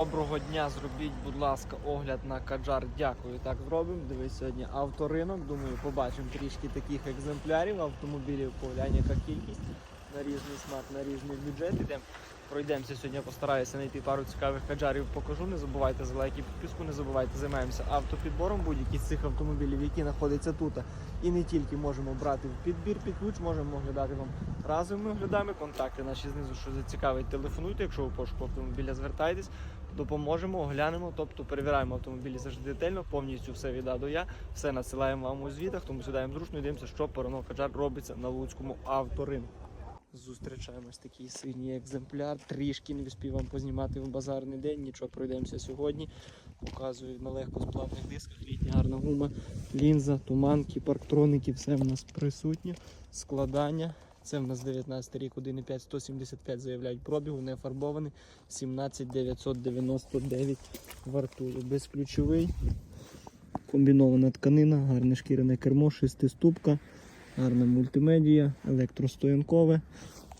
Доброго дня, зробіть, будь ласка, огляд на каджар. Дякую. Так зробимо. Дивись сьогодні авторинок. Думаю, побачимо трішки таких екземплярів автомобілів. Поглянь, яка кількість на різний смак, на різний бюджет. Ідемо. Пройдемося сьогодні, постараюся знайти пару цікавих каджарів. Покажу. Не забувайте за лайки, підписку, не забувайте, займаємося автопідбором будь-які з цих автомобілів, які знаходяться тут. І не тільки можемо брати в підбір під ключ, можемо оглядати вам разовими оглядами. Контакти наші знизу, що зацікавить, телефонуйте. Якщо ви пошуку автомобіля, звертайтесь допоможемо, оглянемо, тобто перевіряємо автомобілі завжди детально, повністю все від А до Я, все надсилаємо вам у звітах, тому сідаємо зручно і дивимося, що Каджар робиться на Луцькому авторинку. Зустрічаємось такий синій екземпляр. Трішки не встиг вам познімати в базарний день. Нічого пройдемося сьогодні. Показую на легкосплавних дисках. Літня гарна гума, лінза, туманки, парктроники, все в нас присутнє. Складання. Це в нас 19 рік, 1,5, 175 заявляють пробігу, не фарбований, 17999 вартує. Безключовий, комбінована тканина, гарне шкіряне кермо, шестиступка, гарна мультимедія, електростоянкове,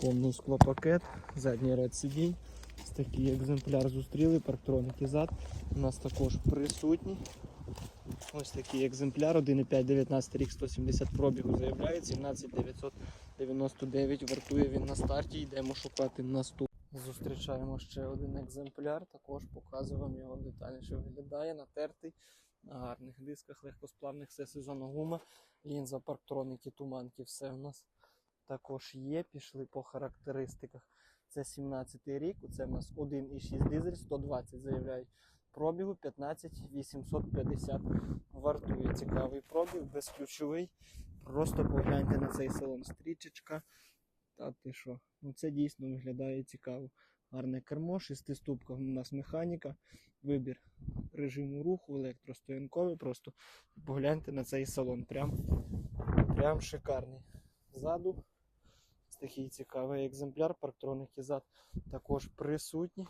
повний склопакет, задній ряд сидінь. Ось такий екземпляр зустріли, парктроники зад. У нас також присутні. Ось такий екземпляр, 1,5, 19 рік, 170 пробігу заявляє, 17999 вартує він на старті, йдемо шукати наступ. Зустрічаємо ще один екземпляр, також показую вам його детальніше виглядає, натертий на гарних дисках, легкосплавних, все сезонна гума, лінза, парктроники, туманки, все в нас також є. Пішли по характеристиках. Це 17 рік, це в нас 1,6 дизель, 120 заявляють пробігу 15 850 вартує. Цікавий пробіг, безключовий. Просто погляньте на цей салон. Стрічечка. Та ти що? Ну це дійсно виглядає цікаво. Гарне кермо, шестиступка у нас механіка, вибір режиму руху, електростоянковий. Просто погляньте на цей салон. Прям, прям шикарний. Ззаду такий цікавий екземпляр, парктроники зад також присутні.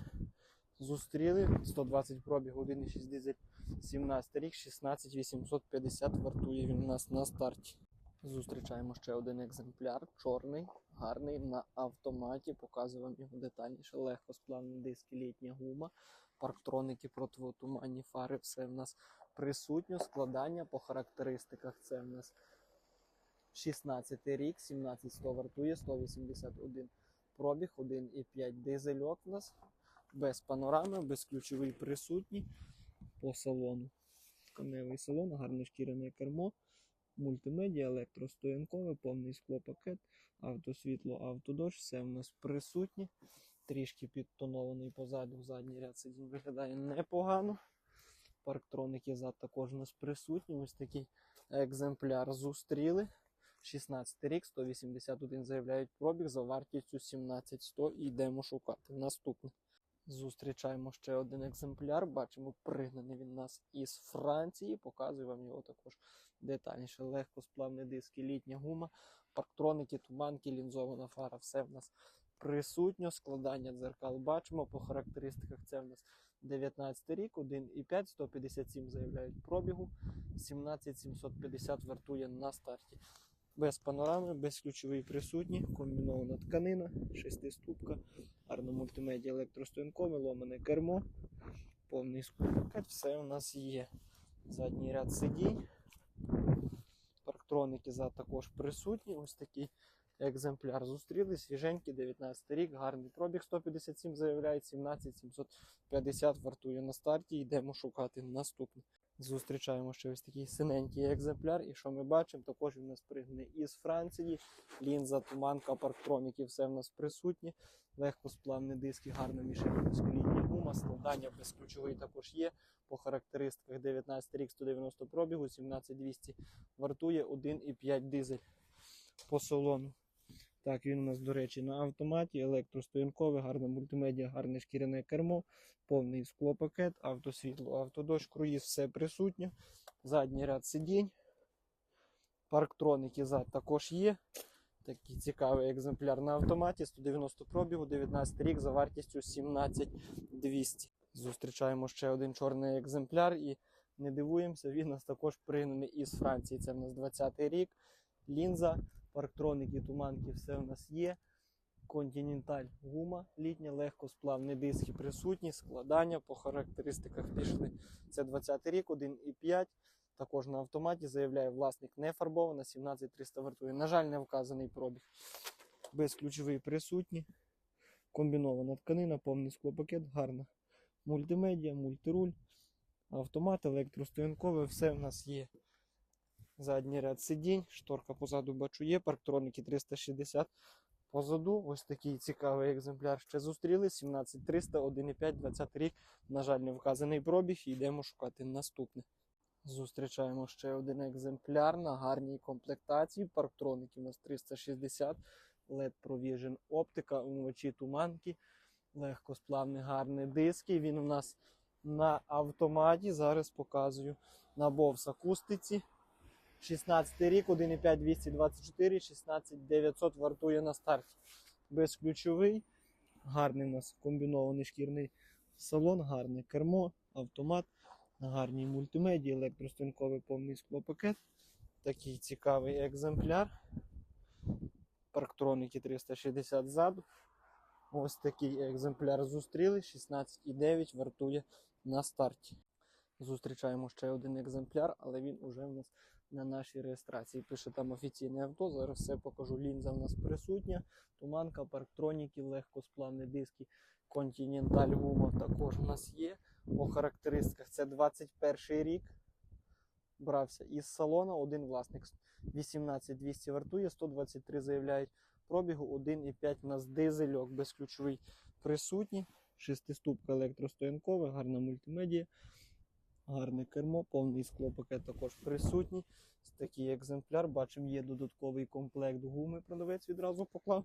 Зустріли 120 пробіг, 1,6 дизель, 17 рік, 16 850 вартує він у нас на старті. Зустрічаємо ще один екземпляр, чорний, гарний на автоматі. Показую вам його детальніше. Легкосплавні диски, літня гума, парктроники, противотуманні фари. Все в нас присутньо. Складання по характеристиках. Це в нас 16 рік, 17100 вартує, 181 пробіг, 1,5 дизельок в нас без панорами, безключовий присутній по салону. Тканевий салон, гарне шкіряне кермо, мультимедіа, електростоянкове, повний склопакет, автосвітло, автодощ, все в нас присутнє. Трішки підтонований позаду, задній ряд сидінь виглядає непогано. Парктроники зад також у нас присутні. Ось такий екземпляр зустріли. 16 рік, 181 заявляють пробіг за вартістю 17100 і йдемо шукати. Наступний. Зустрічаємо ще один екземпляр. Бачимо, пригнаний він нас із Франції. Показую вам його також детальніше. Легкосплавні диски, літня гума, парктроники, туманки, лінзована фара. Все в нас присутньо. Складання дзеркал бачимо. По характеристиках це в нас 19 рік, 1,5, 157 заявляють пробігу, 17750 вартує на старті. Без панорами, без ключової присутні, комбінована тканина, шестиступка, арно мультимедіа електростоянкове, ломане кермо, повний скупакет, все у нас є. Задній ряд сидінь. Парктроники за також присутні. Ось такий екземпляр зустріли. Свіженький, 19 рік, гарний пробіг 157 заявляють, 17 750 вартує на старті. Йдемо шукати наступний. Зустрічаємо ще ось такий синенький екземпляр. І що ми бачимо? Також він у нас пригнаний із Франції. Лінза, туманка, парктроніки, все в нас присутні. Легкосплавні диски, гарна мішелінська гума, складання безключовий також є. По характеристиках 19 рік 190 пробігу, 17200 вартує 1,5 дизель по салону. Так, він у нас, до речі, на автоматі, електростоянкове, гарна мультимедіа, гарне шкіряне кермо, повний склопакет, автосвітло, автодощ, круїз, все присутнє. Задній ряд сидінь. Парктроники зад також є. Такий цікавий екземпляр на автоматі. 190 пробігу, 19 рік за вартістю 17200. Зустрічаємо ще один чорний екземпляр і не дивуємося, він у нас також пригнаний із Франції. Це в нас 20-й рік. Лінза, парктроники, туманки, все в нас є. Continental гума літня, легкосплавні диски присутні, складання по характеристиках пішли. Це 20 рік, 1,5. Також на автоматі заявляє власник не фарбована, 17300 вартує. На жаль, не вказаний пробіг. Безключовий присутній. Комбінована тканина, повний склопакет, гарна. Мультимедіа, мультируль, автомат, електростоянкове, все в нас є. Задній ряд сидінь, шторка позаду бачу є, парктроники 360 позаду. Ось такий цікавий екземпляр ще зустріли. 17300, 1,5, 20 рік. На жаль, не вказаний пробіг. І йдемо шукати наступне. Зустрічаємо ще один екземпляр на гарній комплектації. Парктроники у нас 360, LED Provision оптика, умивачі туманки, легкосплавні гарні диски. Він у нас на автоматі. Зараз показую на Bose акустиці. 16 рік, 1,5 224, 16 900 вартує на старті. Безключовий. Гарний у нас комбінований шкірний салон, гарне кермо, автомат, гарній мультимедії, електростинковий повний склопакет. Такий цікавий екземпляр. Парктроники 360 ззаду. Ось такий екземпляр зустріли. 16,9 вартує на старті. Зустрічаємо ще один екземпляр, але він уже в нас на нашій реєстрації. Пише там офіційне авто. Зараз все покажу. Лінза в нас присутня. Туманка, парктроніки, легкосплавні диски, Continental гума також у нас є. По характеристиках це 21 рік. Брався із салона. Один власник 18200 вартує, 123 заявляють пробігу, 1,5 у нас дизельок безключовий присутній. Шестиступка електростоянкова, гарна мультимедія. Гарне кермо, повний склопакет також присутній. Ось Такий екземпляр. Бачимо, є додатковий комплект гуми. Продавець відразу поклав.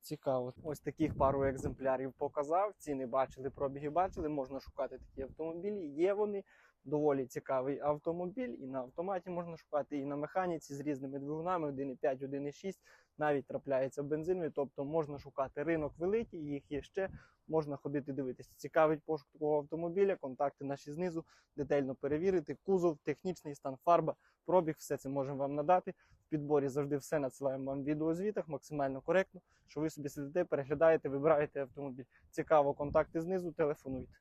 Цікаво. Ось таких пару екземплярів показав. Ціни бачили, пробіги бачили. Можна шукати такі автомобілі. Є вони. Доволі цікавий автомобіль. І на автоматі можна шукати, і на механіці з різними двигунами 1,5, 1,6. Навіть трапляється бензинові. Тобто можна шукати ринок великий, їх є ще. Можна ходити дивитися. Цікавить пошук такого автомобіля, контакти наші знизу, детально перевірити. Кузов, технічний стан, фарба, пробіг, все це можемо вам надати. В підборі завжди все надсилаємо вам в відеозвітах, максимально коректно, що ви собі сидите, переглядаєте, вибираєте автомобіль. Цікаво, контакти знизу, телефонуйте.